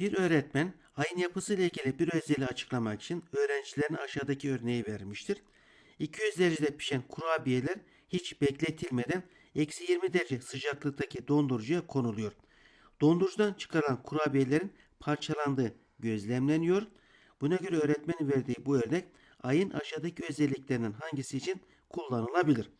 Bir öğretmen ayın yapısıyla ilgili bir özelliği açıklamak için öğrencilerine aşağıdaki örneği vermiştir. 200 derecede pişen kurabiyeler hiç bekletilmeden eksi 20 derece sıcaklıktaki dondurucuya konuluyor. Dondurucudan çıkarılan kurabiyelerin parçalandığı gözlemleniyor. Buna göre öğretmenin verdiği bu örnek ayın aşağıdaki özelliklerinden hangisi için kullanılabilir?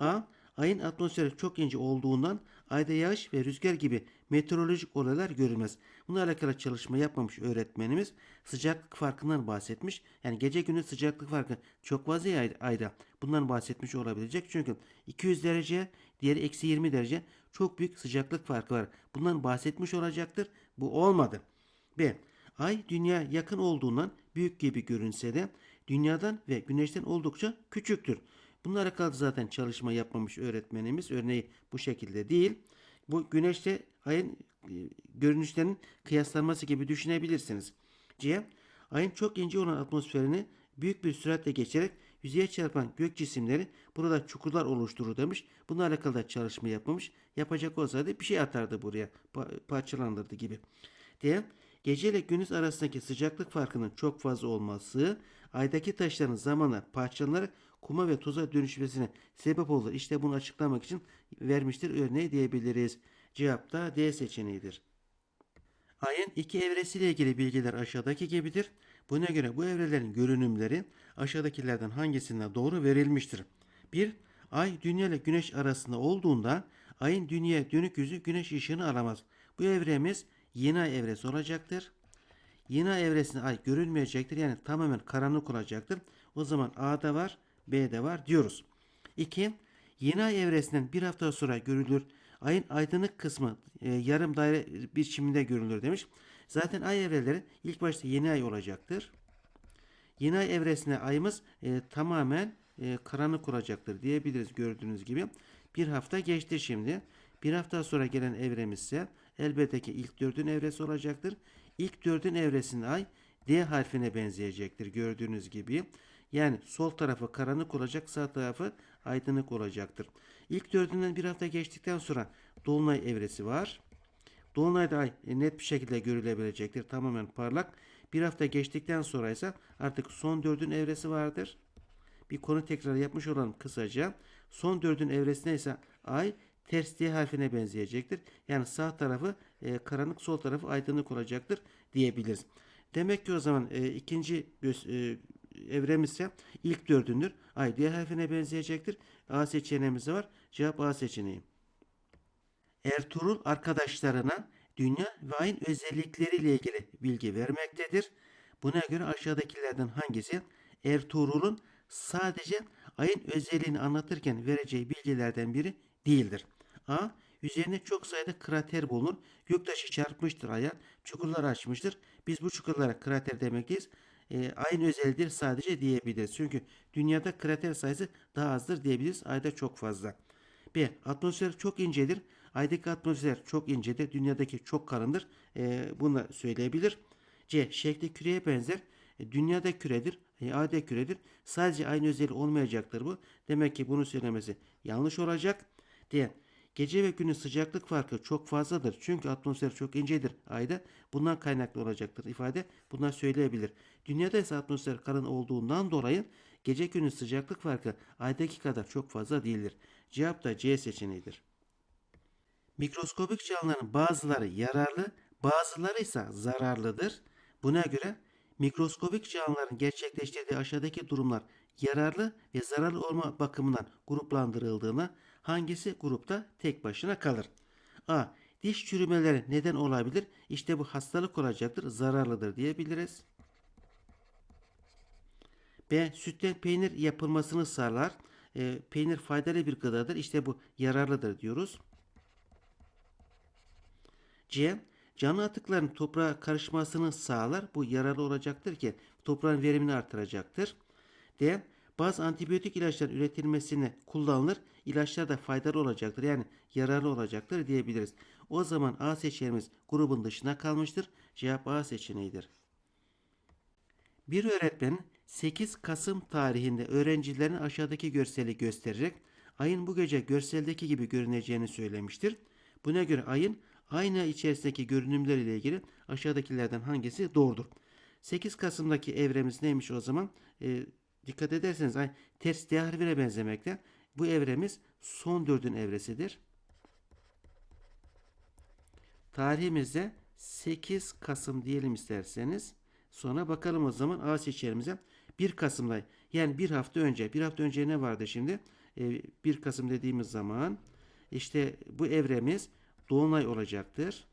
A. Ayın atmosferi çok ince olduğundan ayda yağış ve rüzgar gibi meteorolojik olaylar görülmez. Bununla alakalı çalışma yapmamış öğretmenimiz sıcaklık farkından bahsetmiş. Yani gece gündüz sıcaklık farkı çok fazla ya ay- ayda. Bundan bahsetmiş olabilecek. Çünkü 200 derece diğeri eksi 20 derece çok büyük sıcaklık farkı var. Bundan bahsetmiş olacaktır. Bu olmadı. B. Ay dünya yakın olduğundan büyük gibi görünse de dünyadan ve güneşten oldukça küçüktür. Bununla alakalı zaten çalışma yapmamış öğretmenimiz. Örneği bu şekilde değil. Bu güneşte ayın e, görünüşlerinin kıyaslanması gibi düşünebilirsiniz. C. Ayın çok ince olan atmosferini büyük bir süratle geçerek yüzeye çarpan gök cisimleri burada çukurlar oluşturur demiş. Bununla alakalı da çalışma yapmamış. Yapacak olsaydı bir şey atardı buraya. Pa- parçalandırdı gibi. D. Gece ile gündüz arasındaki sıcaklık farkının çok fazla olması aydaki taşların zamanla parçalanarak kuma ve toza dönüşmesine sebep olur. İşte bunu açıklamak için vermiştir örneği diyebiliriz. Cevap da D seçeneğidir. Ayın iki evresiyle ilgili bilgiler aşağıdaki gibidir. Buna göre bu evrelerin görünümleri aşağıdakilerden hangisinde doğru verilmiştir? 1. Ay dünya ile güneş arasında olduğunda ayın dünyaya dönük yüzü güneş ışığını alamaz. Bu evremiz yeni ay evresi olacaktır. Yeni ay evresinde ay görünmeyecektir. Yani tamamen karanlık olacaktır. O zaman A'da var, B'de var diyoruz. 2. Yeni ay evresinden bir hafta sonra görülür. Ayın aydınlık kısmı e, yarım daire biçiminde görülür demiş. Zaten ay evreleri ilk başta yeni ay olacaktır. Yeni ay evresinde ayımız e, tamamen e, karanlık olacaktır diyebiliriz gördüğünüz gibi. Bir hafta geçti şimdi. Bir hafta sonra gelen evremiz ise elbette ki ilk dördün evresi olacaktır. İlk dördün evresinde ay D harfine benzeyecektir gördüğünüz gibi. Yani sol tarafı karanlık olacak, sağ tarafı aydınlık olacaktır. İlk dördünden bir hafta geçtikten sonra Dolunay evresi var. Dolunayda ay e, net bir şekilde görülebilecektir. Tamamen parlak. Bir hafta geçtikten sonra ise artık son dördün evresi vardır. Bir konu tekrar yapmış olalım kısaca. Son dördün evresine ise ay ters D harfine benzeyecektir. Yani sağ tarafı e, karanlık, sol tarafı aydınlık olacaktır diyebiliriz. Demek ki o zaman e, ikinci göz, e, evremiz ise ilk dördündür. Ay D harfine benzeyecektir. A seçeneğimiz var. Cevap A seçeneği. Ertuğrul arkadaşlarına dünya ve ayın özellikleriyle ilgili bilgi vermektedir. Buna göre aşağıdakilerden hangisi Ertuğrul'un sadece ayın özelliğini anlatırken vereceği bilgilerden biri değildir? A. Üzerinde çok sayıda krater bulunur. Göktaşı çarpmıştır aya. Çukurlar açmıştır. Biz bu çukurlara krater demekteyiz. E, ayın özelliğidir sadece diyebiliriz. Çünkü dünyada krater sayısı daha azdır diyebiliriz. Ayda çok fazla. B. Atmosfer çok incedir. Aydaki atmosfer çok incedir. Dünyadaki çok kalındır. E, bunu söyleyebilir. C. Şekli küreye benzer. E, dünyada küredir. E, Ayda küredir. Sadece aynı özelliği olmayacaktır bu. Demek ki bunu söylemesi yanlış olacak. D. Gece ve gündüz sıcaklık farkı çok fazladır. Çünkü atmosfer çok incedir ayda. Bundan kaynaklı olacaktır ifade. Bunlar söyleyebilir. Dünyada ise atmosfer kalın olduğundan dolayı gece gündüz sıcaklık farkı aydaki kadar çok fazla değildir. Cevap da C seçeneğidir. Mikroskobik canlıların bazıları yararlı, bazıları ise zararlıdır. Buna göre mikroskobik canlıların gerçekleştirdiği aşağıdaki durumlar yararlı ve zararlı olma bakımından gruplandırıldığına hangisi grupta tek başına kalır? A. Diş çürümeleri neden olabilir? İşte bu hastalık olacaktır, zararlıdır diyebiliriz. B. Sütten peynir yapılmasını sağlar. E, peynir faydalı bir gıdadır. İşte bu yararlıdır diyoruz. C. Canlı atıkların toprağa karışmasını sağlar. Bu yararlı olacaktır ki toprağın verimini artıracaktır. D. Bazı antibiyotik ilaçların üretilmesine kullanılır. İlaçlar da faydalı olacaktır. Yani yararlı olacaktır diyebiliriz. O zaman A seçeneğimiz grubun dışına kalmıştır. Cevap A seçeneğidir. Bir öğretmen 8 Kasım tarihinde öğrencilerine aşağıdaki görseli göstererek ayın bu gece görseldeki gibi görüneceğini söylemiştir. Buna göre ayın Aynı ay içerisindeki görünümler ile ilgili aşağıdakilerden hangisi doğrudur? 8 Kasım'daki evremiz neymiş o zaman? Ee, dikkat ederseniz ay ters D benzemekte. Bu evremiz son dördün evresidir. Tarihimizde 8 Kasım diyelim isterseniz. Sonra bakalım o zaman A seçeneğimize. 1 Kasım'da yani bir hafta önce. Bir hafta önce ne vardı şimdi? Ee, 1 Kasım dediğimiz zaman işte bu evremiz Dolunay olacaktır.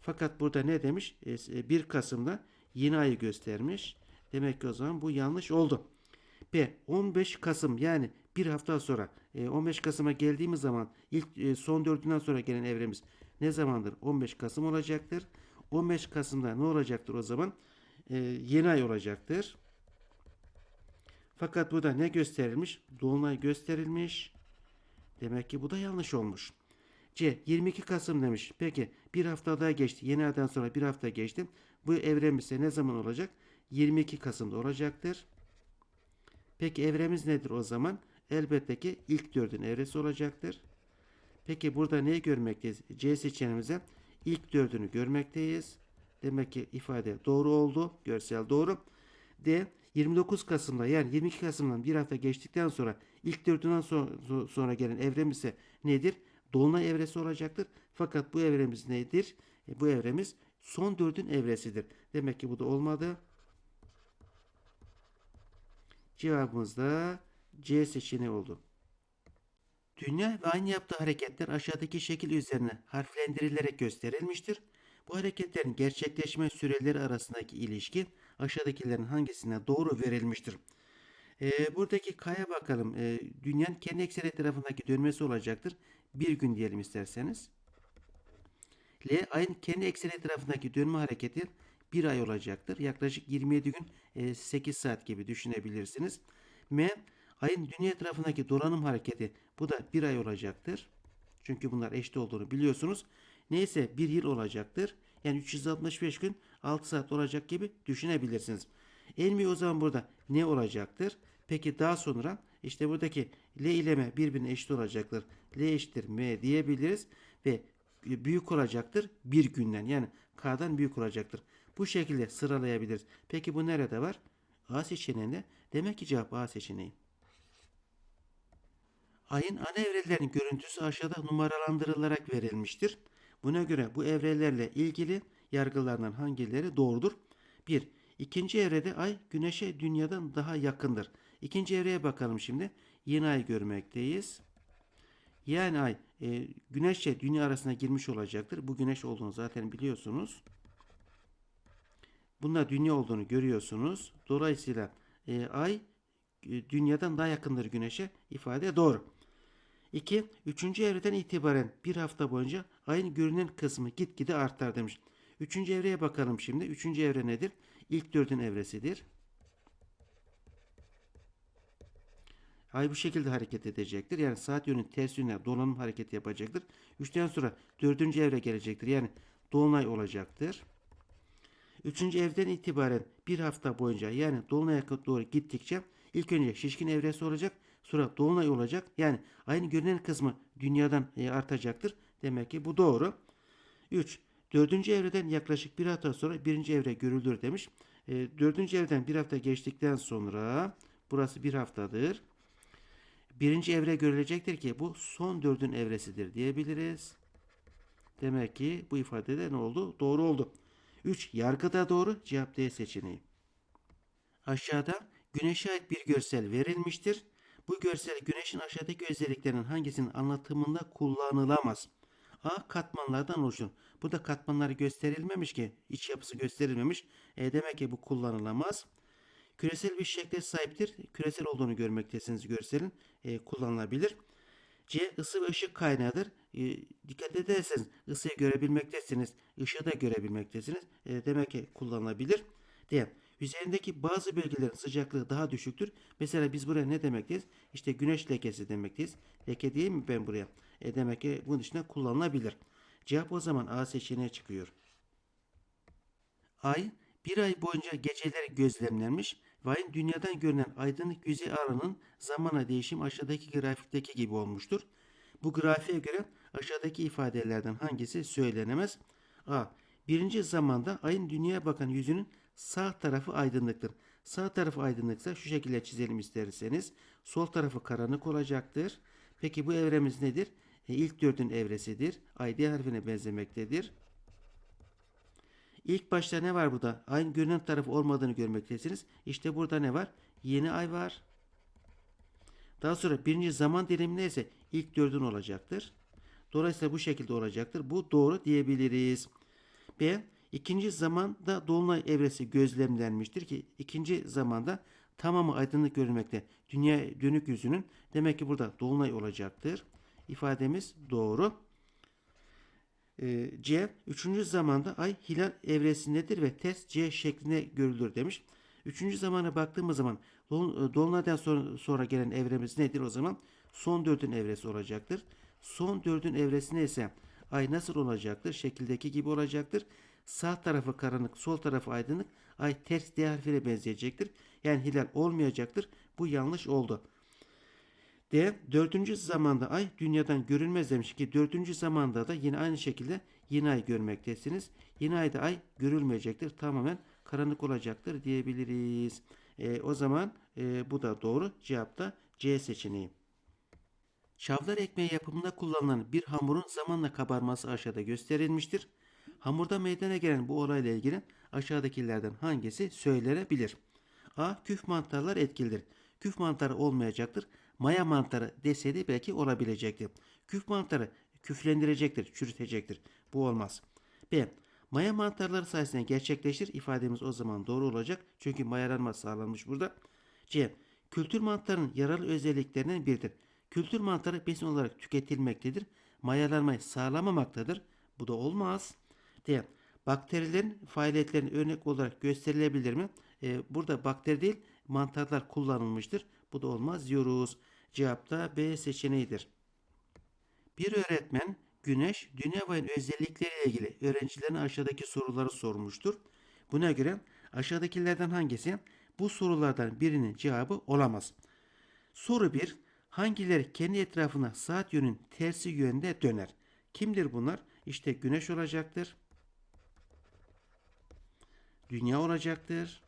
Fakat burada ne demiş? Ee, 1 Kasım'da yeni ayı göstermiş. Demek ki o zaman bu yanlış oldu. B 15 Kasım yani bir hafta sonra e, 15 Kasım'a geldiğimiz zaman ilk e, son dördünden sonra gelen evremiz ne zamandır? 15 Kasım olacaktır. 15 Kasım'da ne olacaktır o zaman? E, yeni ay olacaktır. Fakat burada ne gösterilmiş? Dolunay gösterilmiş. Demek ki bu da yanlış olmuş. C 22 Kasım demiş. Peki bir hafta daha geçti. Yeni aydan sonra bir hafta geçti. Bu evremiz ne zaman olacak? 22 Kasım'da olacaktır. Peki evremiz nedir o zaman? Elbette ki ilk dördün evresi olacaktır. Peki burada neyi görmekteyiz? C seçeneğimize ilk dördünü görmekteyiz. Demek ki ifade doğru oldu. Görsel doğru. D 29 Kasım'da yani 22 Kasım'dan bir hafta geçtikten sonra ilk dördünden sonra, gelen evremiz ise nedir? Dolunay evresi olacaktır. Fakat bu evremiz nedir? E, bu evremiz son dördün evresidir. Demek ki bu da olmadı. Cevabımız da C seçeneği oldu. Dünya ve aynı yaptığı hareketler aşağıdaki şekil üzerine harflendirilerek gösterilmiştir. Bu hareketlerin gerçekleşme süreleri arasındaki ilişki aşağıdakilerin hangisine doğru verilmiştir? Ee, buradaki K'ya bakalım. Ee, dünyanın kendi ekseni tarafındaki dönmesi olacaktır. Bir gün diyelim isterseniz. L ayın kendi ekseni tarafındaki dönme hareketi bir ay olacaktır. Yaklaşık 27 gün e, 8 saat gibi düşünebilirsiniz. M ayın dünya etrafındaki dolanım hareketi bu da bir ay olacaktır. Çünkü bunlar eşit olduğunu biliyorsunuz. Neyse bir yıl olacaktır. Yani 365 gün 6 saat olacak gibi düşünebilirsiniz. Elmi o zaman burada ne olacaktır? Peki daha sonra işte buradaki L ile M birbirine eşit olacaktır. L eşittir M diyebiliriz ve büyük olacaktır bir günden yani K'dan büyük olacaktır. Bu şekilde sıralayabiliriz. Peki bu nerede var? A seçeneğinde. Demek ki cevap A seçeneği. Ayın ana evrelerin görüntüsü aşağıda numaralandırılarak verilmiştir. Buna göre bu evrelerle ilgili yargılardan hangileri doğrudur? 1. İkinci evrede ay güneşe dünyadan daha yakındır. İkinci evreye bakalım şimdi. Yeni ay görmekteyiz. Yani ay e, güneşle dünya arasına girmiş olacaktır. Bu güneş olduğunu zaten biliyorsunuz. Bunlar dünya olduğunu görüyorsunuz. Dolayısıyla e, ay e, dünyadan daha yakındır güneşe ifade doğru. 2. Üçüncü evreden itibaren bir hafta boyunca ayın görünen kısmı gitgide artar demiş. Üçüncü evreye bakalım şimdi. Üçüncü evre nedir? İlk dördün evresidir. Ay bu şekilde hareket edecektir. Yani saat yönünün ters yönüne dolanım hareketi yapacaktır. Üçten sonra dördüncü evre gelecektir. Yani dolunay olacaktır. Üçüncü evden itibaren bir hafta boyunca yani dolunaya doğru gittikçe ilk önce şişkin evresi olacak. Sonra dolunay olacak. Yani ayın görünen kısmı dünyadan e, artacaktır. Demek ki bu doğru. 3. Dördüncü evreden yaklaşık bir hafta sonra birinci evre görülür demiş. E, dördüncü evreden bir hafta geçtikten sonra burası bir haftadır. Birinci evre görülecektir ki bu son dördün evresidir diyebiliriz. Demek ki bu ifadede ne oldu? Doğru oldu. 3. Yargıda doğru. Cevap D seçeneği. Aşağıda güneşe ait bir görsel verilmiştir. Bu görsel güneşin aşağıdaki özelliklerinin hangisinin anlatımında kullanılamaz? A. Katmanlardan oluşur. Bu da katmanları gösterilmemiş ki. iç yapısı gösterilmemiş. E, demek ki bu kullanılamaz. Küresel bir şekle sahiptir. Küresel olduğunu görmektesiniz görselin. E, kullanılabilir. C. ısı ve ışık kaynağıdır. E, dikkat ederseniz ısıyı görebilmektesiniz. ışığı da görebilmektesiniz. E, demek ki kullanılabilir. D. Üzerindeki bazı bölgelerin sıcaklığı daha düşüktür. Mesela biz buraya ne demekteyiz? İşte güneş lekesi demekteyiz. Leke değil mi ben buraya? E demek ki bunun dışında kullanılabilir. Cevap o zaman A seçeneği çıkıyor. Ay bir ay boyunca geceleri gözlemlenmiş ve ayın dünyadan görünen aydınlık yüzey alanının zamana değişim aşağıdaki grafikteki gibi olmuştur. Bu grafiğe göre aşağıdaki ifadelerden hangisi söylenemez? A. Birinci zamanda ayın dünyaya bakan yüzünün sağ tarafı aydınlıktır. Sağ tarafı aydınlıksa şu şekilde çizelim isterseniz. Sol tarafı karanlık olacaktır. Peki bu evremiz nedir? E, ilk dördün evresidir. Ay D harfine benzemektedir. İlk başta ne var burada? Ayın görünen tarafı olmadığını görmektesiniz. İşte burada ne var? Yeni ay var. Daha sonra birinci zaman diliminde ise ilk dördün olacaktır. Dolayısıyla bu şekilde olacaktır. Bu doğru diyebiliriz. B. İkinci zamanda dolunay evresi gözlemlenmiştir ki ikinci zamanda tamamı aydınlık görünmekte. Dünya dönük yüzünün demek ki burada dolunay olacaktır. İfademiz doğru. Ee, C. Üçüncü zamanda ay hilal evresindedir ve ters C şeklinde görülür demiş. Üçüncü zamana baktığımız zaman dol- dolunaydan sonra, sonra gelen evremiz nedir o zaman? Son dördün evresi olacaktır. Son dördün evresine ise ay nasıl olacaktır? Şekildeki gibi olacaktır. Sağ tarafı karanlık, sol tarafı aydınlık. Ay ters D benzeyecektir. Yani hilal olmayacaktır. Bu yanlış oldu. D. Dördüncü zamanda ay dünyadan görülmez demiş ki dördüncü zamanda da yine aynı şekilde yeni ay görmektesiniz. Yeni ayda ay görülmeyecektir. Tamamen karanlık olacaktır diyebiliriz. E, o zaman e, bu da doğru. Cevap da C seçeneği. Çavdar ekmeği yapımında kullanılan bir hamurun zamanla kabarması aşağıda gösterilmiştir. Hamurda meydana gelen bu olayla ilgili aşağıdakilerden hangisi söylenebilir? A. Küf mantarlar etkilidir. Küf mantarı olmayacaktır. Maya mantarı deseydi belki olabilecekti. Küf mantarı küflendirecektir, çürütecektir. Bu olmaz. B. Maya mantarları sayesinde gerçekleşir ifademiz o zaman doğru olacak. Çünkü mayalanma sağlanmış burada. C. Kültür mantarının yararlı özelliklerinden biridir. Kültür mantarı besin olarak tüketilmektedir. Mayalanmayı sağlamamaktadır. Bu da olmaz. D. Bakterilerin faaliyetlerini örnek olarak gösterilebilir mi? Ee, burada bakteri değil mantarlar kullanılmıştır. Bu da olmaz diyoruz. Cevap da B seçeneğidir. Bir öğretmen güneş, dünya ve özellikleriyle ilgili öğrencilerine aşağıdaki soruları sormuştur. Buna göre aşağıdakilerden hangisi bu sorulardan birinin cevabı olamaz? Soru 1. Hangileri kendi etrafına saat yönün tersi yönde döner? Kimdir bunlar? İşte güneş olacaktır. Dünya olacaktır.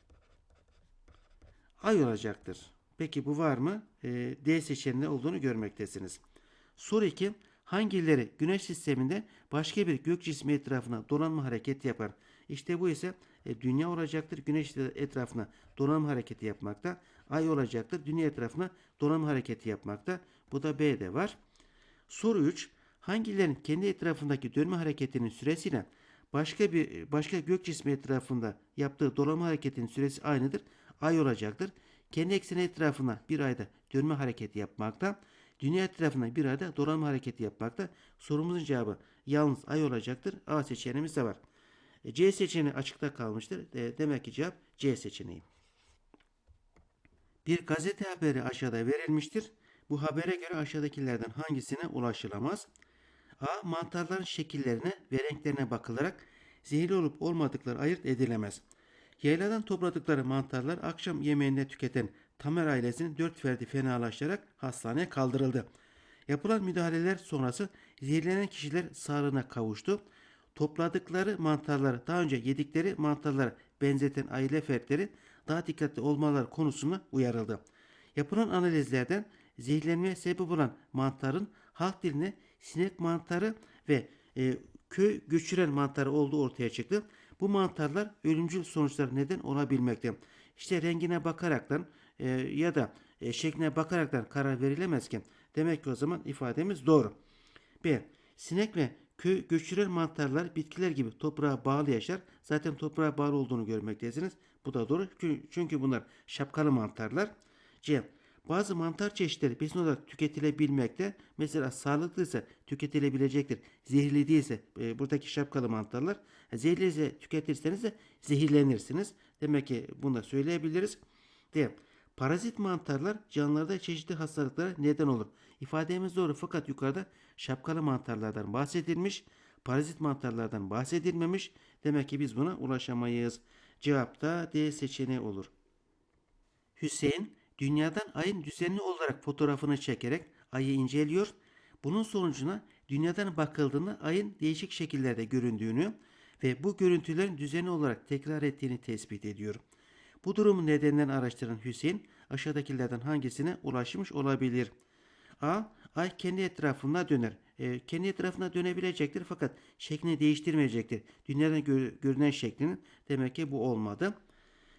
Ay olacaktır. Peki bu var mı? Ee, D seçeneğinde olduğunu görmektesiniz. Soru 2. Hangileri güneş sisteminde başka bir gök cismi etrafına dolanma hareketi yapar? İşte bu ise e, dünya olacaktır. Güneş etrafına dolanma hareketi yapmakta. Ay olacaktır. Dünya etrafına dolanma hareketi yapmakta. Bu da B'de var. Soru 3. Hangilerin kendi etrafındaki dönme hareketinin süresiyle başka bir başka gök cismi etrafında yaptığı dolanma hareketinin süresi aynıdır. Ay olacaktır. Kendi ekseni etrafına bir ayda dönme hareketi yapmakta. Dünya etrafına bir ayda dolanma hareketi yapmakta. Sorumuzun cevabı yalnız ay olacaktır. A seçeneğimiz de var. E, C seçeneği açıkta kalmıştır. E, demek ki cevap C seçeneği. Bir gazete haberi aşağıda verilmiştir. Bu habere göre aşağıdakilerden hangisine ulaşılamaz? A. Mantarların şekillerine ve renklerine bakılarak zehirli olup olmadıkları ayırt edilemez. Yayladan topladıkları mantarlar akşam yemeğinde tüketen Tamer ailesinin dört ferdi fenalaşarak hastaneye kaldırıldı. Yapılan müdahaleler sonrası zehirlenen kişiler sağlığına kavuştu. Topladıkları mantarları daha önce yedikleri mantarlara benzeten aile fertleri daha dikkatli olmaları konusunda uyarıldı. Yapılan analizlerden zehirlenmeye sebep olan mantarın halk diline sinek mantarı ve e, köy göçüren mantarı olduğu ortaya çıktı. Bu mantarlar ölümcül sonuçlar neden olabilmekte. İşte rengine bakaraktan e, ya da e, şekline bakaraktan karar verilemezken demek ki o zaman ifademiz doğru. B. Sinek ve köy göçüren mantarlar bitkiler gibi toprağa bağlı yaşar. Zaten toprağa bağlı olduğunu görmektesiniz. Bu da doğru. Çünkü bunlar şapkalı mantarlar. C. Bazı mantar çeşitleri besin olarak tüketilebilmekte. Mesela sağlıklıysa tüketilebilecektir. Zehirli değilse e, buradaki şapkalı mantarlar. Zehirli ise tüketirseniz de zehirlenirsiniz. Demek ki bunu da söyleyebiliriz. D. Parazit mantarlar canlılarda çeşitli hastalıklara neden olur. İfademiz doğru fakat yukarıda şapkalı mantarlardan bahsedilmiş. Parazit mantarlardan bahsedilmemiş. Demek ki biz buna ulaşamayız. Cevap da D seçeneği olur. Hüseyin dünyadan ayın düzenli olarak fotoğrafını çekerek ayı inceliyor. Bunun sonucuna dünyadan bakıldığında ayın değişik şekillerde göründüğünü ve bu görüntülerin düzenli olarak tekrar ettiğini tespit ediyorum. Bu durumun nedenlerini araştıran Hüseyin aşağıdakilerden hangisine ulaşmış olabilir? A. Ay kendi etrafına döner. E, kendi etrafına dönebilecektir fakat şeklini değiştirmeyecektir. Dünyadan gör- görünen şeklinin demek ki bu olmadı.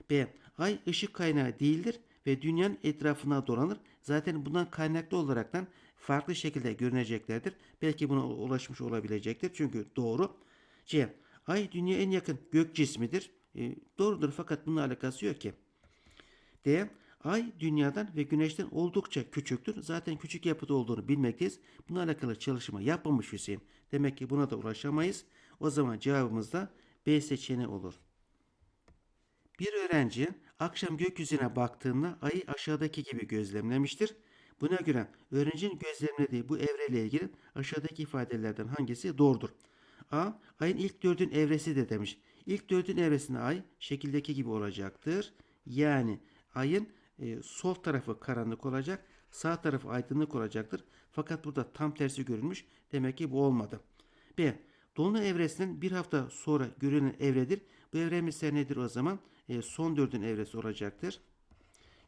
B. Ay ışık kaynağı değildir ve dünyanın etrafına dolanır. Zaten bundan kaynaklı olaraktan farklı şekilde görüneceklerdir. Belki buna ulaşmış olabilecektir. Çünkü doğru. C. Ay dünya en yakın gök cismidir. E, doğrudur fakat bununla alakası yok ki. D. Ay dünyadan ve güneşten oldukça küçüktür. Zaten küçük yapıda olduğunu bilmekteyiz. Bununla alakalı çalışma yapmamış Hüseyin. Demek ki buna da ulaşamayız. O zaman cevabımız da B seçeneği olur. Bir öğrenci akşam gökyüzüne baktığında ayı aşağıdaki gibi gözlemlemiştir. Buna göre öğrencinin gözlemlediği bu evreyle ilgili aşağıdaki ifadelerden hangisi doğrudur? A. Ayın ilk dördün evresi de demiş. İlk dördün evresinde ay şekildeki gibi olacaktır. Yani ayın e, sol tarafı karanlık olacak, sağ tarafı aydınlık olacaktır. Fakat burada tam tersi görülmüş. Demek ki bu olmadı. B. Dolunay evresinden bir hafta sonra görülen evredir. Bu evremiz ise nedir o zaman? E, son dördün evresi olacaktır.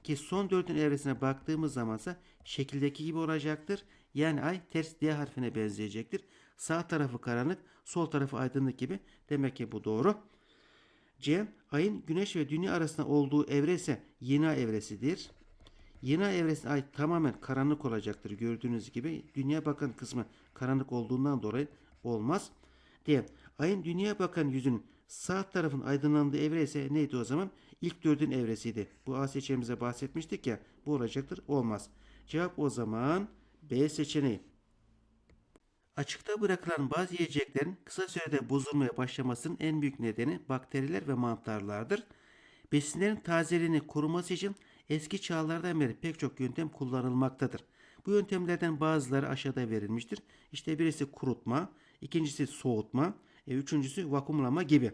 Ki son dördün evresine baktığımız zamansa şekildeki gibi olacaktır. Yani ay ters D harfine benzeyecektir. Sağ tarafı karanlık, sol tarafı aydınlık gibi. Demek ki bu doğru. C. Ayın güneş ve dünya arasında olduğu evre ise yeni ay evresidir. Yeni ay evresinde ay tamamen karanlık olacaktır gördüğünüz gibi. Dünya bakan kısmı karanlık olduğundan dolayı olmaz. D. Ayın dünya bakan yüzünün sağ tarafın aydınlandığı evre ise neydi o zaman? İlk dördün evresiydi. Bu A seçeneğimize bahsetmiştik ya. Bu olacaktır. Olmaz. Cevap o zaman B seçeneği. Açıkta bırakılan bazı yiyeceklerin kısa sürede bozulmaya başlamasının en büyük nedeni bakteriler ve mantarlardır. Besinlerin tazeliğini koruması için eski çağlardan beri pek çok yöntem kullanılmaktadır. Bu yöntemlerden bazıları aşağıda verilmiştir. İşte birisi kurutma, ikincisi soğutma, e, üçüncüsü vakumlama gibi.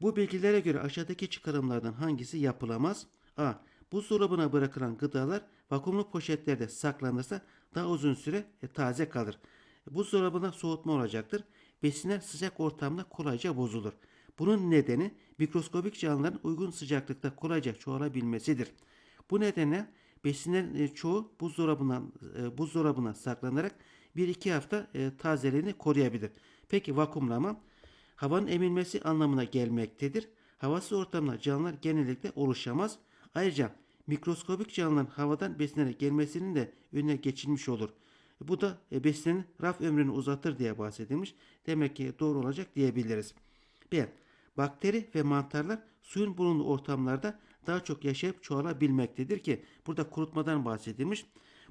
Bu bilgilere göre aşağıdaki çıkarımlardan hangisi yapılamaz? A. Buzdolabına bırakılan gıdalar vakumlu poşetlerde saklanırsa daha uzun süre e, taze kalır. Buzdolabına soğutma olacaktır. Besinler sıcak ortamda kolayca bozulur. Bunun nedeni mikroskobik canlıların uygun sıcaklıkta kolayca çoğalabilmesidir. Bu nedenle besinlerin e, çoğu buzdolabına, e, buzdolabına saklanarak 1-2 hafta e, tazeliğini koruyabilir. Peki vakumlama havanın emilmesi anlamına gelmektedir. Havasız ortamda canlılar genellikle oluşamaz. Ayrıca mikroskobik canlıların havadan besinlere gelmesinin de önüne geçilmiş olur. Bu da e, besinin raf ömrünü uzatır diye bahsedilmiş. Demek ki doğru olacak diyebiliriz. B. Bakteri ve mantarlar suyun bulunduğu ortamlarda daha çok yaşayıp çoğalabilmektedir ki burada kurutmadan bahsedilmiş.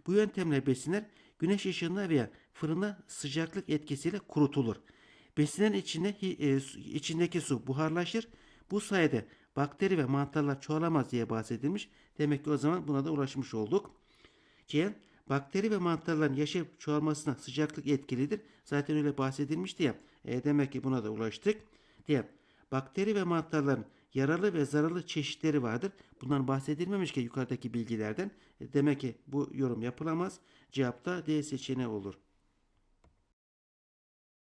Bu yöntemle besinler güneş ışığında veya fırında sıcaklık etkisiyle kurutulur. Besinlerin içinde, e, içindeki su buharlaşır. Bu sayede bakteri ve mantarlar çoğalamaz diye bahsedilmiş. Demek ki o zaman buna da ulaşmış olduk. C. Bakteri ve mantarların yaşayıp çoğalmasına sıcaklık etkilidir. Zaten öyle bahsedilmişti ya. E, demek ki buna da ulaştık. D. Bakteri ve mantarların yararlı ve zararlı çeşitleri vardır. Bundan bahsedilmemiş ki yukarıdaki bilgilerden. E, demek ki bu yorum yapılamaz. Cevap da D seçeneği olur.